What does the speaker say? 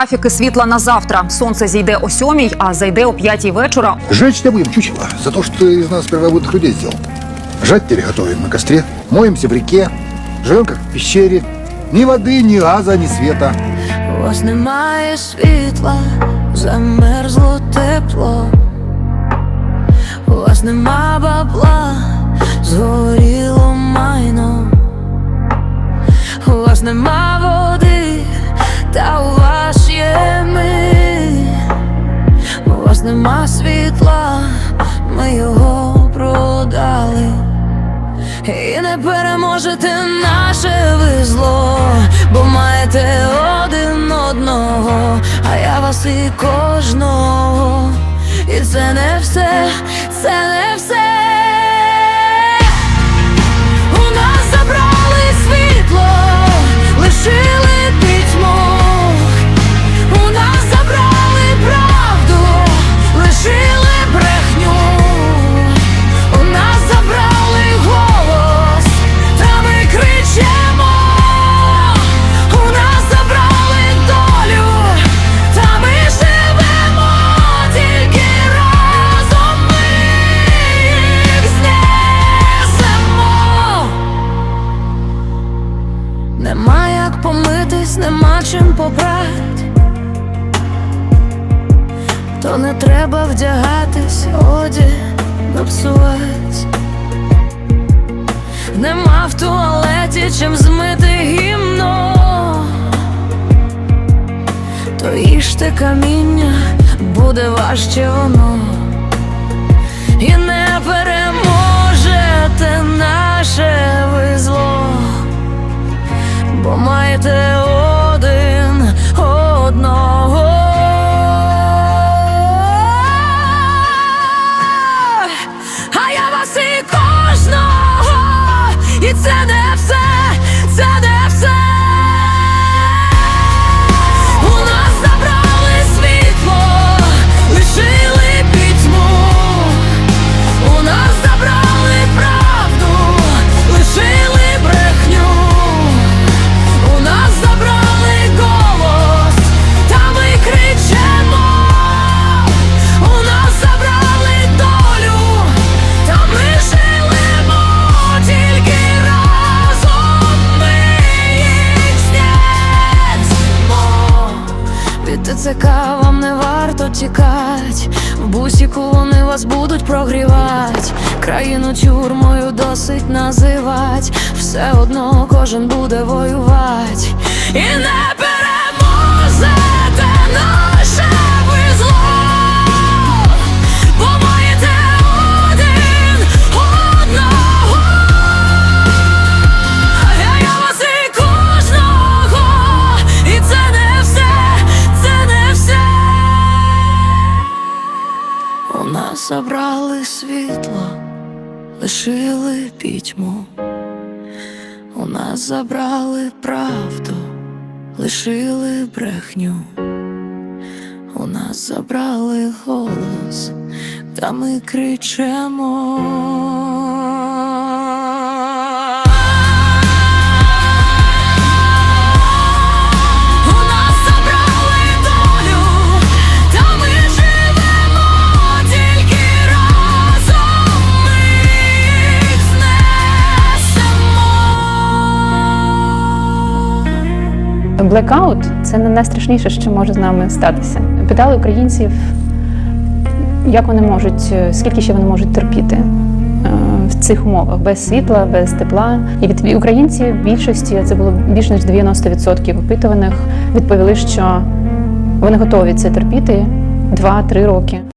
Графіки світла на завтра. Сонце зійде о сьомій, а зайде о п'ятій вечора. Жечь тебя будем, чучело, за то, что ты из нас первобытных людей сделал. Жать теперь готовим на костре, моемся в реке, живем как в пещере. Ни воды, ни газа, ни света. У вас немає світла, замерзло тепло. У вас нема бабла, згоріло У вас нема світла, ми його продали. І не переможете наше ви зло, бо маєте один одного, а я вас і кожного. І це не все, це не все. Нема чим. То не треба вдягатись, одяг напсувать. Нема в туалеті чим змити гімно. То їжте каміння, буде важче воно. І не переможете і це ТЦК вам не варто тікать. В бусіку вони вас будуть прогрівать. Країну тюрмою досить називать. Все одно кожен буде воювать. Забрали світло, лишили пітьму. У нас забрали правду, лишили брехню. У нас забрали голос, та ми кричимо. Блекаут це не найстрашніше, що може з нами статися. Питали українців, як вони можуть, е, скільки ще вони можуть терпіти е, в цих умовах без світла, без тепла. І від українців в більшості це було більш ніж 90% опитуваних, відповіли, що вони готові це терпіти 2-3 роки.